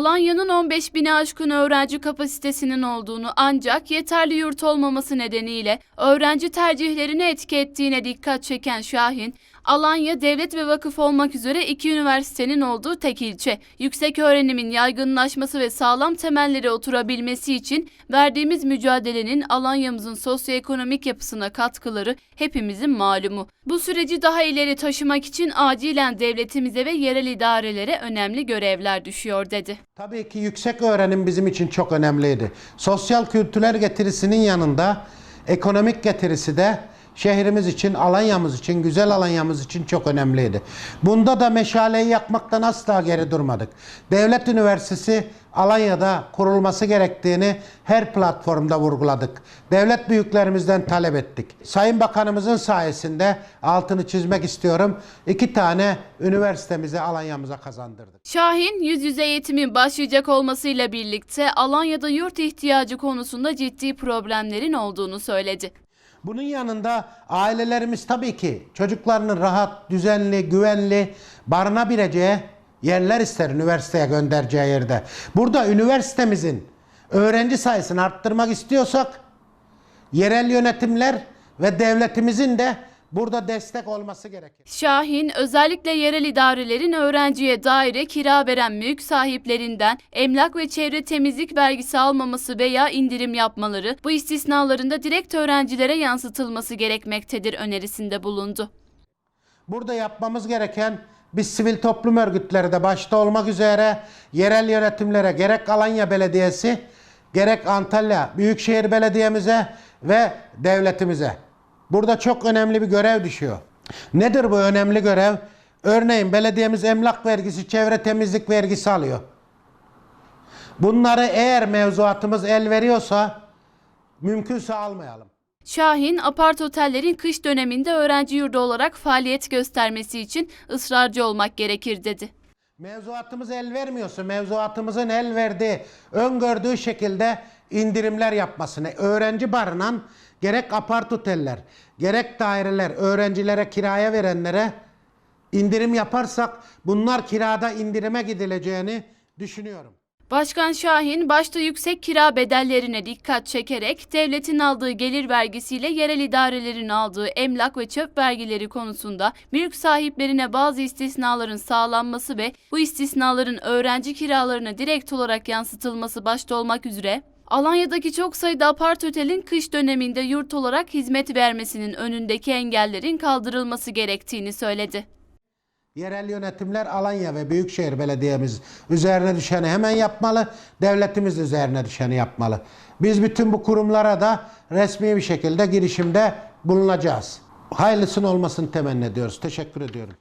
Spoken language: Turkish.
Alanya'nın 15 bini aşkın öğrenci kapasitesinin olduğunu ancak yeterli yurt olmaması nedeniyle öğrenci tercihlerini etki ettiğine dikkat çeken Şahin, Alanya devlet ve vakıf olmak üzere iki üniversitenin olduğu tek ilçe. Yüksek öğrenimin yaygınlaşması ve sağlam temelleri oturabilmesi için verdiğimiz mücadelenin Alanya'mızın sosyoekonomik yapısına katkıları hepimizin malumu. Bu süreci daha ileri taşımak için acilen devletimize ve yerel idarelere önemli görevler düşüyor dedi. Tabii ki yüksek öğrenim bizim için çok önemliydi. Sosyal kültürel getirisinin yanında ekonomik getirisi de şehrimiz için, Alanya'mız için, güzel Alanya'mız için çok önemliydi. Bunda da meşaleyi yakmaktan asla geri durmadık. Devlet Üniversitesi Alanya'da kurulması gerektiğini her platformda vurguladık. Devlet büyüklerimizden talep ettik. Sayın Bakanımızın sayesinde altını çizmek istiyorum. iki tane üniversitemizi Alanya'mıza kazandırdık. Şahin, yüz yüze eğitimin başlayacak olmasıyla birlikte Alanya'da yurt ihtiyacı konusunda ciddi problemlerin olduğunu söyledi. Bunun yanında ailelerimiz tabii ki çocuklarının rahat, düzenli, güvenli barınabileceği yerler ister üniversiteye göndereceği yerde. Burada üniversitemizin öğrenci sayısını arttırmak istiyorsak yerel yönetimler ve devletimizin de burada destek olması gerekir. Şahin, özellikle yerel idarelerin öğrenciye daire kira veren mülk sahiplerinden emlak ve çevre temizlik vergisi almaması veya indirim yapmaları, bu istisnaların da direkt öğrencilere yansıtılması gerekmektedir önerisinde bulundu. Burada yapmamız gereken biz sivil toplum örgütleri de başta olmak üzere yerel yönetimlere gerek Alanya Belediyesi gerek Antalya Büyükşehir Belediye'mize ve devletimize. Burada çok önemli bir görev düşüyor. Nedir bu önemli görev? Örneğin belediyemiz emlak vergisi, çevre temizlik vergisi alıyor. Bunları eğer mevzuatımız el veriyorsa mümkünse almayalım. Şahin, apart otellerin kış döneminde öğrenci yurdu olarak faaliyet göstermesi için ısrarcı olmak gerekir dedi. Mevzuatımız el vermiyorsa mevzuatımızın el verdiği, öngördüğü şekilde indirimler yapmasını, öğrenci barınan gerek apart oteller, gerek daireler, öğrencilere kiraya verenlere indirim yaparsak bunlar kirada indirime gidileceğini düşünüyorum. Başkan Şahin başta yüksek kira bedellerine dikkat çekerek devletin aldığı gelir vergisiyle yerel idarelerin aldığı emlak ve çöp vergileri konusunda mülk sahiplerine bazı istisnaların sağlanması ve bu istisnaların öğrenci kiralarına direkt olarak yansıtılması başta olmak üzere Alanya'daki çok sayıda apart otelin kış döneminde yurt olarak hizmet vermesinin önündeki engellerin kaldırılması gerektiğini söyledi. Yerel yönetimler Alanya ve Büyükşehir Belediye'miz üzerine düşeni hemen yapmalı, devletimiz de üzerine düşeni yapmalı. Biz bütün bu kurumlara da resmi bir şekilde girişimde bulunacağız. Hayırlısının olmasını temenni ediyoruz. Teşekkür ediyorum.